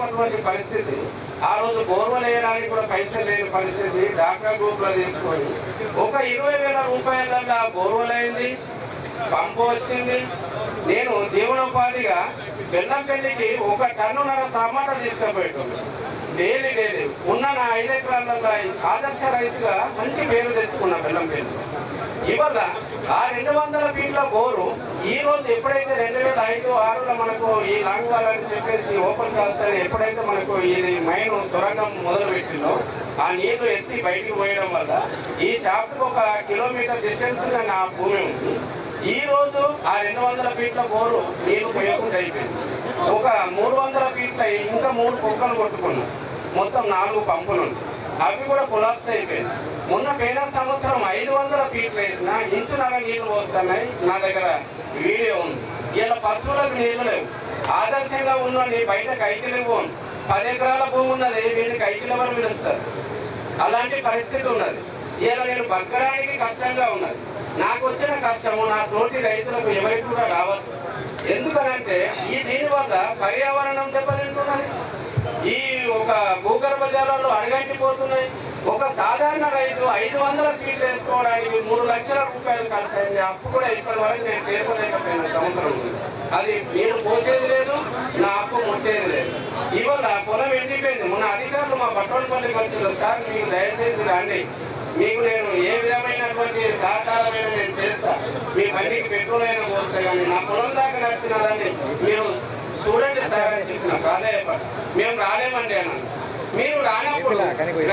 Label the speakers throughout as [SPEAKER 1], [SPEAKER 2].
[SPEAKER 1] లేకున్నటువంటి పరిస్థితి ఆ రోజు బోర్వెల్ వేయడానికి కూడా పైసలు లేని పరిస్థితి డాక్టర్ గ్రూప్లో తీసుకొని ఒక ఇరవై వేల రూపాయల బోర్వెల్ అయింది పంపు వచ్చింది. నేను జీవనోపాధిగా బెల్లంపల్లికి ఒక టన్నున్నర టమాటా తీసుకుపోయేటోళ్ళు డైలీ డైలీ. ఉన్న నా ఐదు ఎకరాలలో ఆదర్శ రైతుగా మంచి పేరు తెచ్చుకున్నా బెల్లంపల్లి ఇవాళ ఆ రెండు వందల ఫీట్ల బోరు ఈ రోజు ఎప్పుడైతే రెండు వేల ఐదు ఆరులో మనకు ఈ లాంగ్ అని చెప్పేసి ఓపెన్ కాస్ట్ అని ఎప్పుడైతే మనకు ఇది మైన్ సొరంగం మొదలుపెట్టిందో ఆ నీళ్ళు ఎత్తి బయటికి పోయడం వల్ల ఈ షాప్కి ఒక కిలోమీటర్ డిస్టెన్స్ నా భూమి ఉంది. ఈ రోజు ఆ రెండు వందల ఫీట్ల బోరు నీళ్ళు పోయకుండా అయిపోయింది. ఒక మూడు వందల ఫీట్ల ఇంకా మూడు కుక్కలు కొట్టుకున్నాం. మొత్తం నాలుగు పంపులు ఉన్నాయి. అవి కూడా కొలాప్స్ అయిపోయింది మొన్న పోయిన సంవత్సరం ఐదు వందల ఫీట్లు వేసిన ఇంచునర నీళ్ళు పోస్తున్నాయి నా దగ్గర వీడియో ఉంది. ఇలా పశువులకు నీళ్ళు లేవు. ఆదర్శంగా ఉన్నది బయట కైకిలు లేవు పది ఎకరాల భూమి ఉన్నది వీళ్ళు కైకిలు ఎవరు పిలుస్తారు? అలాంటి పరిస్థితి ఉన్నది. ఇలా నేను బతకడానికి కష్టంగా ఉన్నది. నాకు వచ్చిన కష్టము నా తోటి రైతులకు ఎవరికి కూడా రావద్దు. ఎందుకనంటే ఈ దీనివల్ల పర్యావరణం దెబ్బతింటున్నది ఈ ఒక భూగర్భ జలాలు అడగంటిపోతున్నాయి ఒక సాధారణ రైతు ఐదు వందల ఫీట్లు వేసుకోవడానికి మూడు లక్షల రూపాయలు ఖర్చు అప్పు కూడా ఇప్పటి వరకు నేను తీర్పలేకపోయిన సంవత్సరం అది నేను పోసేది లేదు నా అప్పు ముట్టేది లేదు. ఇవాళ పొలం ఎండిపోయింది. మొన్న అధికారులు మా పట్టణపల్లి వచ్చిన సార్ మీకు దయచేసి రండి. మీకు నేను ఏ విధమైనటువంటి సహకారమైన నేను చేస్తా. మీ బండికి పెట్రోల్ అయినా పోస్తే కానీ నా పొలం దాకా నచ్చినదని మీరు చూడండి సార్ అని చెప్పిన ప్రాధాయపడి. మేము రాలేమండి అన్నాను మీరు రానప్పుడు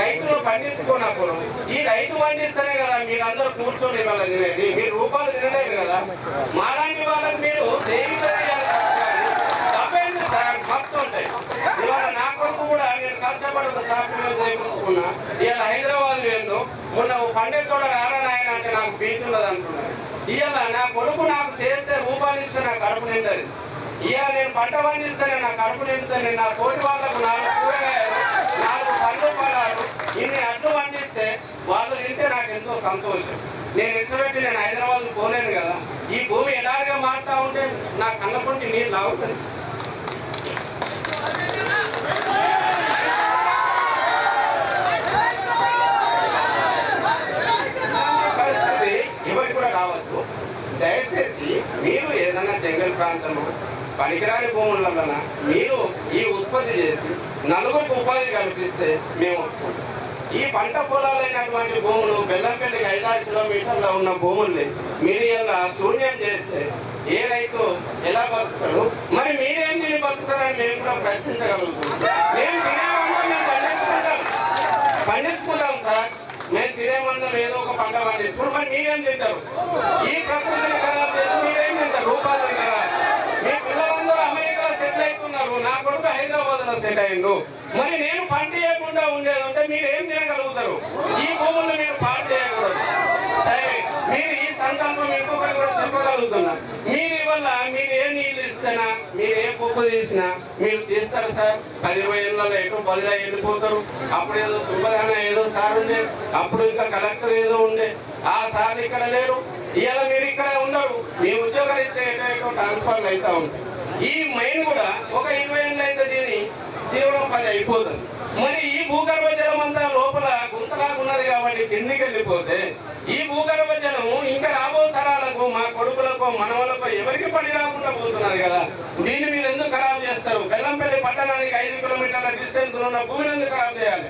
[SPEAKER 1] రైతులు పండించుకున్నప్పుడు ఈ రైతు పండిస్తేనే కదా మీరు అందరూ కూర్చొని తినేది. మీరు రూపాయలు తినలేరు కదా. మాలాంటి వాళ్ళకి మీరు సేవించాలి సార్? మస్తు ఉంటాయి. ఇవాళ నా కొడుకు కూడా నేను కష్టపడి ఒక సాఫ్ట్వేర్ చేయించుకున్నా. ఇవాళ హైదరాబాద్ ఏందో మొన్న పండుగ కూడా రారా నాయన అంటే నాకు బీచ్ ఉండదు అంటున్నాను ఇవాళ నా కొడుకు నాకు చేస్తే రూపాయలు ఇస్తే నా కడుపు నిండదు. ఇవాళ నేను పంట పండిస్తేనే నా కడుపు నిండుతాను నా తోటి వాళ్ళకు నాలుగు కూరగాయలు నాలుగు పండ్లు పొలాలు ఇన్ని అడ్లు పండిస్తే వాళ్ళు తింటే నాకు ఎంతో సంతోషం. నేను ఇష్టపెట్టి నేను హైదరాబాద్ పోలేను కదా. ఈ భూమి ఎడారిగా మారుతా ఉంటే నా కన్నపొంటి నీళ్ళు లాగుతుంది పరిస్థితి ఎవరికి కూడా కావద్దు. దయచేసి మీరు ఏదైనా జంగల్ ప్రాంతంలో పనికిరాని భూముల మీరు ఈ ఉత్పత్తి చేసి నలుగురికి ఉపాధి కల్పిస్తే మేము ఒప్పుకుంటాం. ఈ పంట పొలాలైనటువంటి భూములు కిలోమీటర్ల ఉన్న భూముల్ని మీరు ఇలా శూన్యం చేస్తే ఏ రైతు ఎలా బతుకుతాడు? మరి మీరేం తిని బతుకుతారని మేము కూడా ప్రశ్నించగలుగుతున్నాం మేము తినేవాళ్ళం మేము పండించుకుంటాం. పండించుకుంటాం సార్. మేము తినేమందం ఏదో ఒక పంట పండిస్తున్నాం మరి మీరేం తింటారు? ఈ ప్రకృతిని ఖరాబ్ చేసి మీరేం తింటారు? రూపాయలు కదా మీ పిల్లలందరూ అమెరికాలో సెటిల్ అవుతున్నారు నా కొడుకు హైదరాబాద్లో సెటిల్ అయిండు. మరి నేను పంట చేయకుండా ఉండేది అంటే మీరు ఏం చేయగలుగుతారు ఈ భూములు మీరు పాటు చేయకూడదు. సరే మీరు ఈ సంకల్పం ఇంకొకరు కూడా చెప్పగలుగుతున్నారు మీరు వల్ల మీరు ఏ నీళ్ళు ఇస్తున్నా మీరు ఏ పొప్పు తీసినా? మీరు తీస్తారు సార్. పది ఇరవై ఏళ్ళలో ఎటు బదిలీ వెళ్ళిపోతారు అప్పుడు ఏదో శుభదాన ఏదో సార్ ఉండే. అప్పుడు ఇంకా కలెక్టర్ ఏదో ఉండే. ఆ సార్ ఇక్కడ లేరు. ఇవాళ మీరు ఇక్కడ ఉండరు మీ ఉద్యోగాలు ఇస్తే ఎటో ఎటో ట్రాన్స్ఫర్లు అవుతా ఉంటాయి ఈ మైన్ కూడా ఒక ఇరవై ఏళ్ళు అయితే దీని పది అయిపోతుంది. మరి ఈ భూగర్భ జలం అంతా లోపల గుంతలాగా ఉన్నది కాబట్టి కిందికి వెళ్ళిపోతే ఈ భూగర్భ జలం ఇంకా రాబో తరాలకు మా కొడుకులకు మనవలకు ఎవరికి పని రాకుండా పోతున్నది కదా. దీన్ని మీరు ఎందుకు ఖరాబ్ చేస్తారు? బెల్లంపల్లి పట్టణానికి ఐదు కిలోమీటర్ల డిస్టెన్స్ ఉన్న భూమిని ఎందుకు ఖరాబ్ చేయాలి?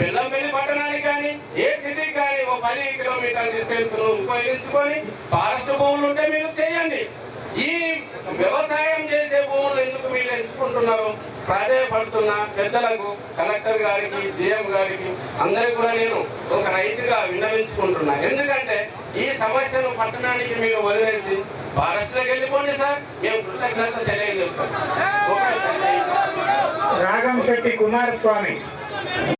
[SPEAKER 1] బెల్లంపల్లి పట్టణానికి కానీ ఏ సిటీకి కానీ ఓ పది కిలోమీటర్ల డిస్టెన్స్ ఉపయోగించుకొని ఫారెస్ట్ భూములు ఉంటే మీరు చేయండి. ఈ వ్యవసాయం చేసే భూములు ఎందుకు మీరు ఎంచుకుంటున్నారు? ప్రాధాన్యపడుతున్న పెద్దలకు కలెక్టర్ గారికి డిఎం గారికి అందరికి కూడా నేను ఒక రైతుగా విన్నవించుకుంటున్నా. ఎందుకంటే ఈ సమస్యను పట్టణానికి మీరు వదిలేసి ఫారెస్ట్లోకి వెళ్ళిపోండి సార్. మేము కృతజ్ఞత తెలియజేస్తాం. సార్
[SPEAKER 2] రాగం శెట్టి కుమారస్వామి.